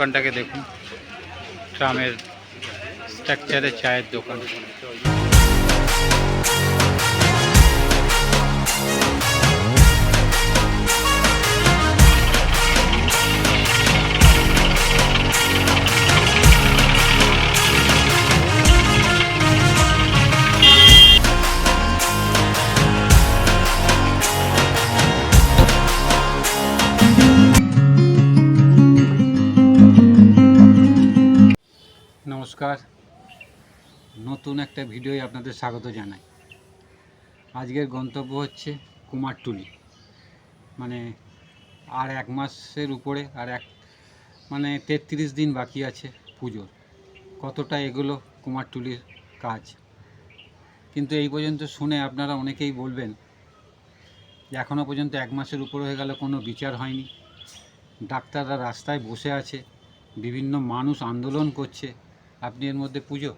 দোকানটাকে দেখুন। ট্রামের স্ট্রাকচারে চায়ের দোকান। নমস্কার। নতুন একটা ভিডিওয় আপনাদের স্বাগত জানাই। আজকের গন্তব্য হচ্ছে কুমারটুলি। মানে আর এক মাসের উপরে, আর এক মানে তেত্রিশ দিন বাকি আছে পুজোর। কতটা এগুলো কুমারটুলির কাজ? কিন্তু এই পর্যন্ত শুনে আপনারা অনেকেই বলবেন যে এখনও পর্যন্ত এক মাসের উপরে হয়ে গেল, কোনো বিচার হয়নি। ডাক্তাররা রাস্তায় বসে আছে, বিভিন্ন মানুষ আন্দোলন করছে। আপনি এর মধ্যে পুজো।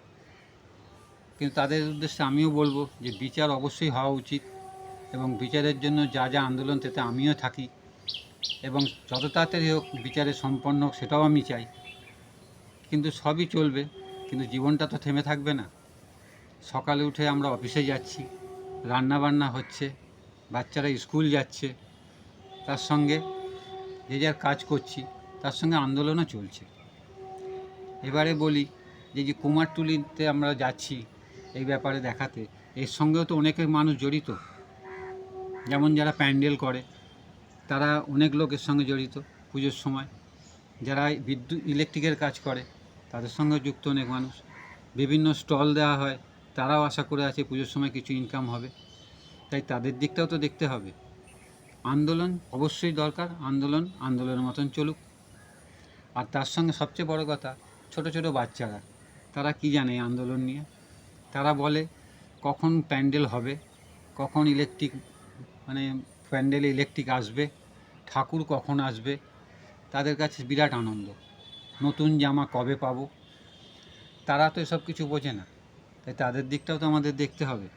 কিন্তু তাদের উদ্দেশ্যে আমিও বলব যে বিচার অবশ্যই হওয়া উচিত এবং বিচারের জন্য যা যা আন্দোলন তাতে আমিও থাকি এবং যত তাড়াতাড়ি হোক বিচারে সম্পন্ন হোক সেটাও আমি চাই। কিন্তু সবই চলবে, কিন্তু জীবনটা তো থেমে থাকবে না। সকালে উঠে আমরা অফিসে যাচ্ছি রান্না বান্না হচ্ছে, বাচ্চারা স্কুল যাচ্ছে, তার সঙ্গে যে যার কাজ করছি, তার সঙ্গে আন্দোলনও চলছে। এবারে বলি যে যে কুমারটুলিতে আমরা যাচ্ছি এই ব্যাপারে দেখাতে, এর সঙ্গেও তো অনেকের মানুষ জড়িত। যেমন যারা প্যান্ডেল করে, তারা অনেক লোকের সঙ্গে জড়িত পুজোর সময়। যারা বিদ্যুৎ, ইলেকট্রিকের কাজ করে, তাদের সঙ্গে যুক্ত অনেক মানুষ। বিভিন্ন স্টল দেওয়া হয়, তারাও আশা করে আছে পুজোর সময় কিছু ইনকাম হবে। তাই তাদের দিকটাও তো দেখতে হবে। আন্দোলন অবশ্যই দরকার, আন্দোলন আন্দোলনের মতন চলুক। আর তার সঙ্গে সবচেয়ে বড় কথা, ছোট ছোট বাচ্চারা। তারা কি জানে আন্দোলন নিয়ে? তারা বলে, কখন প্যান্ডেল হবে? কখন ইলেকট্রিক মানে প্যান্ডেলে ইলেকট্রিক আসবে? ঠাকুর কখন আসবে? তাদের কাছে বিরাট আনন্দ। নতুন জামা কবে পাবো? তারা তো এসব কিছু বোঝে না। তাই তাদের দিকটাও তো আমাদের দেখতে হবে।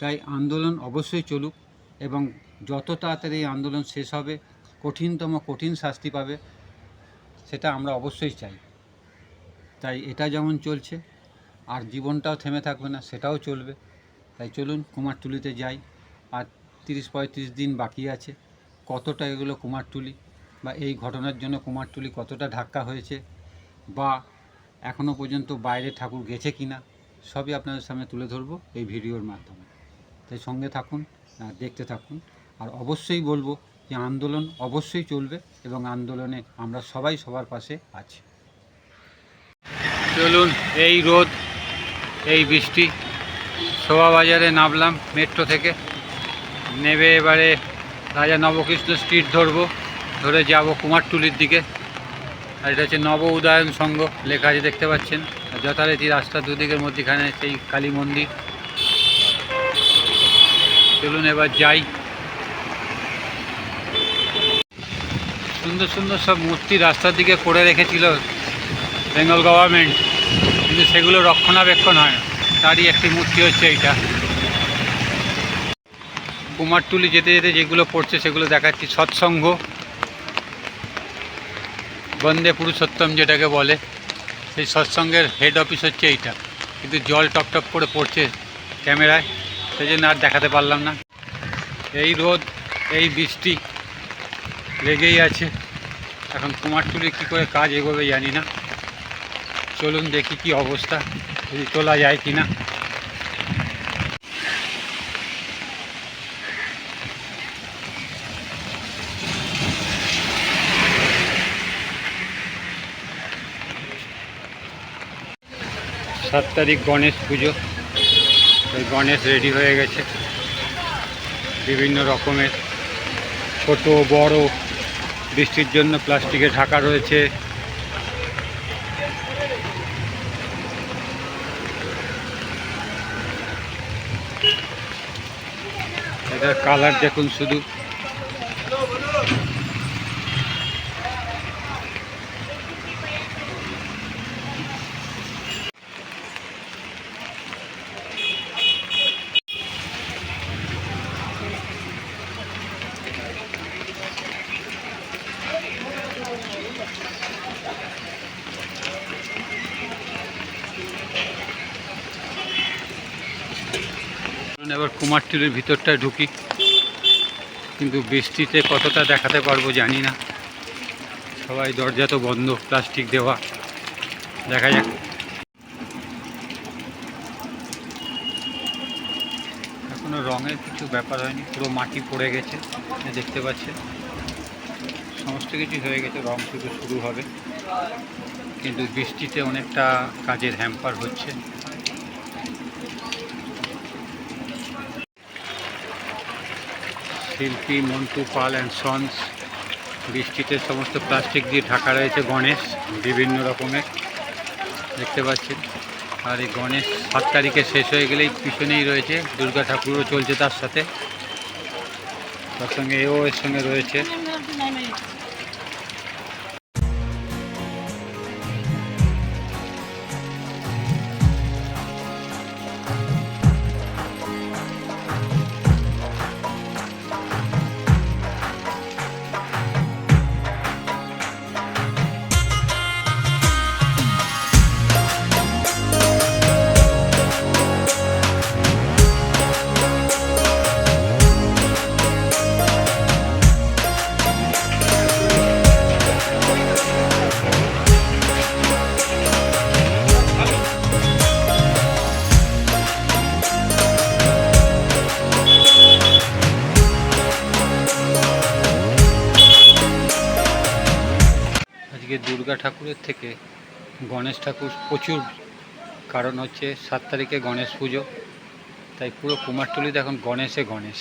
তাই আন্দোলন অবশ্যই চলুক এবং যত তাড়াতাড়ি এই আন্দোলন শেষ হবে, কঠিনতম কঠিন শাস্তি পাবে, সেটা আমরা অবশ্যই চাই। তাই এটা যেমন চলছে, আর জীবনটাও থেমে থাকবে না, সেটাও চলবে। তাই চলুন কুমারটুলিতে যাই। আর তিরিশ পঁয়ত্রিশ দিন বাকি আছে, কতটা এগুলো কুমারটুলি বা এই ঘটনার জন্য কুমারটুলি কতটা ধাক্কা হয়েছে বা এখনও পর্যন্ত বাইরে ঠাকুর গেছে কি না সবই আপনাদের সামনে তুলে ধরবো এই ভিডিওর মাধ্যমে। তাই সঙ্গে থাকুন দেখতে থাকুন। আর অবশ্যই বলব যে আন্দোলন অবশ্যই চলবে এবং আন্দোলনে আমরা সবাই সবার পাশে আছি। চলুন, এই রোদ, এই বৃষ্টি, শোভাবাজারে নামলাম মেট্রো থেকে। নেবে এবারে রাজা নবকৃষ্ণ স্ট্রিট ধরবো, ধরে যাব কুমারটুলির দিকে। আর এটা হচ্ছে নব উদয়ন সংঘ, লেখা আছে, দেখতে পাচ্ছেন। আর যথারীতি রাস্তা দুদিকের মধ্যেখানে সেই কালী মন্দির। চলুন এবার যাই। সুন্দর সুন্দর সব মূর্তি রাস্তার দিকে করে রেখেছিল বেঙ্গল গভর্নমেন্ট, কিন্তু সেগুলো রক্ষণাবেক্ষণ হয় না। তারই একটি মূর্তি হচ্ছে এইটা। কুমারটুলি যেতে যেতে যেগুলো পড়ছে সেগুলো দেখাচ্ছি। সৎসঙ্গ, বন্দে পুরুষোত্তম যেটাকে বলে, সেই সৎসঙ্গের হেড অফিস হচ্ছে এইটা। কিন্তু জল টপ টপ করে পড়ছে ক্যামেরায় সেই জন্য আর দেখাতে পারলাম না। এই রোদ, এই বৃষ্টি লেগেই আছে। এখন কুমারটুলি কী করে কাজ এগোবে জানি না। চলুন দেখি কি অবস্থা, যদি তোলা যায় কি না সাত তারিখ গণেশ পুজো ওই গণেশ রেডি হয়ে গেছে। বিভিন্ন রকমের ছোট, বড়, বৃষ্টির জন্য প্লাস্টিকে ঢাকা রয়েছে। কালার দেখুন শুধু। এবার কুমারটুলির ভিতরটায় ঢুকি। কিন্তু বৃষ্টিতে কতটা দেখাতে পারব জানি না। সবাই দরজা তো বন্ধ, প্লাস্টিক দেওয়া। দেখা যাক। এখনও রঙের কিছু ব্যাপার হয়নি, পুরো মাটি পড়ে গেছে দেখতে পাচ্ছেন। সমস্ত কিছু হয়ে গেছে, রং শুধু শুরু হবে। কিন্তু বৃষ্টিতে অনেকটা কাজের হ্যাম্পার হচ্ছে। শিল্পী, মন্টু, পাল অ্যান্ড সন্স। বৃষ্টিতে সমস্ত প্লাস্টিক দিয়ে ঢাকা রয়েছে গণেশ, বিভিন্ন রকমের। দেখতে পাচ্ছেন। আর এই গণেশ সাত তারিখে শেষ হয়ে গেলেই পিছনেই রয়েছে। দুর্গা ঠাকুরও চলছে তার সাথে। তার সঙ্গে এও এর সঙ্গে রয়েছে। আজকে দুর্গা ঠাকুরের থেকে গণেশ ঠাকুর প্রচুর, কারণ হচ্ছে সাত তারিখে গণেশ পুজো, তাই পুরো কুমারটুলিতে এখন গণেশে গণেশ।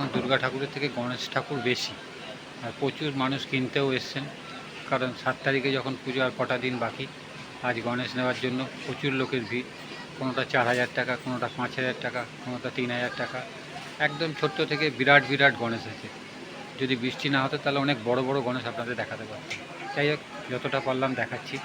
এখন দুর্গা ঠাকুরের থেকে গণেশ ঠাকুর বেশি। আর প্রচুর মানুষ কিনতেও এসছেন। কারণ সাত তারিখে যখন পুজো আর কটা দিন বাকি, আজ গণেশ নেওয়ার জন্য প্রচুর লোকের ভিড়। কোনোটা চার হাজার টাকা, কোনোটা পাঁচ হাজার টাকা, কোনোটা তিন হাজার টাকা। একদম ছোট্ট থেকে বিরাট বিরাট গণেশ আছে। যদি বৃষ্টি না হতো, তাহলে অনেক বড় বড় গণেশ আপনাদের দেখাতে পারতাম। যাই হোক, যতটা পারলাম দেখাচ্ছি।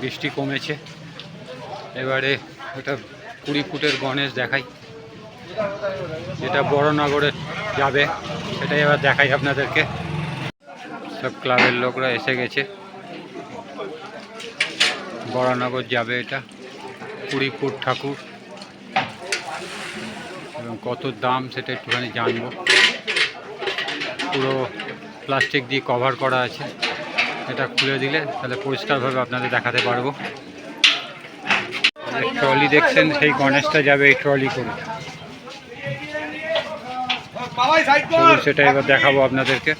বৃষ্টি কমেছে। এবারে ওটা কুড়ি ফুটের গণেশ দেখাই। যেটা বড়নগরে যাবে, সেটাই এবার দেখাই আপনাদেরকে। সব ক্লাবের লোকরা এসে গেছে। বড়নগর যাবে এটা। কুড়ি ফুট ঠাকুর। এবং কত দাম সেটা একটুখানি জানব। পুরো প্লাস্টিক দিয়ে কভার করা আছে। এটা খুলে দিলে তাহলে পরিষ্কারভাবে আপনাদের দেখাতে পারব। ট্রলি দেখছেন, সেই গণেশটা যাবে এই ট্রলি করে। সেটা এবার দেখাবো আপনাদেরকে।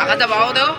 আঘাতে বাবু দাও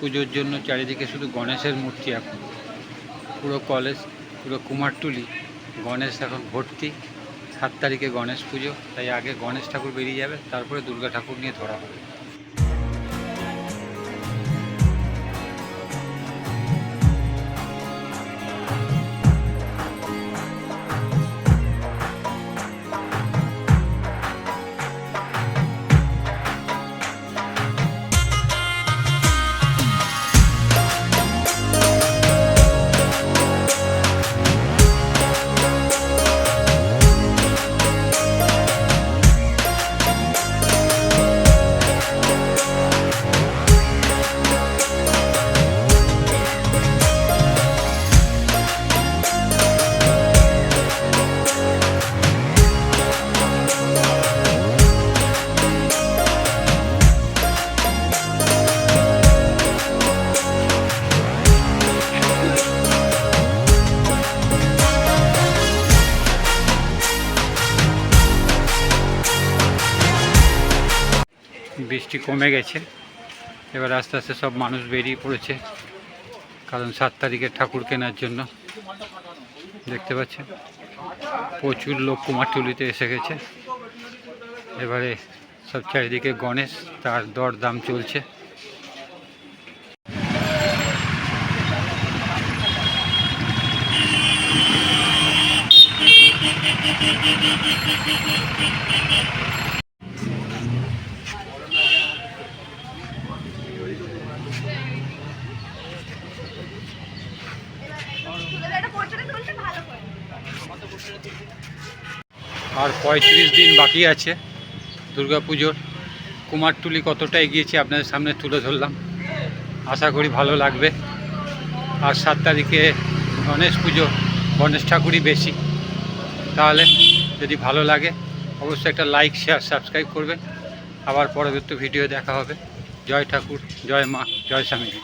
পুজোর জন্য চারিদিকে শুধু গণেশের মূর্তি এখন। পুরো কলেজ, পুরো কুমারটুলি, গণেশ এখন ভর্তি। সাত তারিখে গণেশ পুজো, তাই আগে গণেশ ঠাকুর বেরিয়ে যাবে, তারপরে দুর্গা ঠাকুর নিয়ে ধরা হবে বৃষ্টি কমে গেছে। এবার আস্তে আস্তে সব মানুষ বেরিয়ে পড়েছে। কারণ সাত তারিখে ঠাকুর কেনার জন্য। দেখতে পাচ্ছেন? প্রচুর লোক কুমারটুলিতে এসে গেছে। এবারে সব চারিদিকে গণেশ, তার দর দাম চলছে। আর পঁয়ত্রিশ দিন বাকি আছে দুর্গাপুজোর কুমারটুলি কতটা এগিয়েছে আপনাদের সামনে তুলে ধরলাম। আশা করি ভালো লাগবে। আর সাত তারিখে গণেশ পুজো, গণেশ ঠাকুরই বেশি। তাহলে যদি ভালো লাগে, অবশ্যই একটা লাইক, শেয়ার, সাবস্ক্রাইব করবেন। আবার পরবর্তী ভিডিও দেখা হবে। জয় ঠাকুর, জয় মা, জয় স্বামীজি।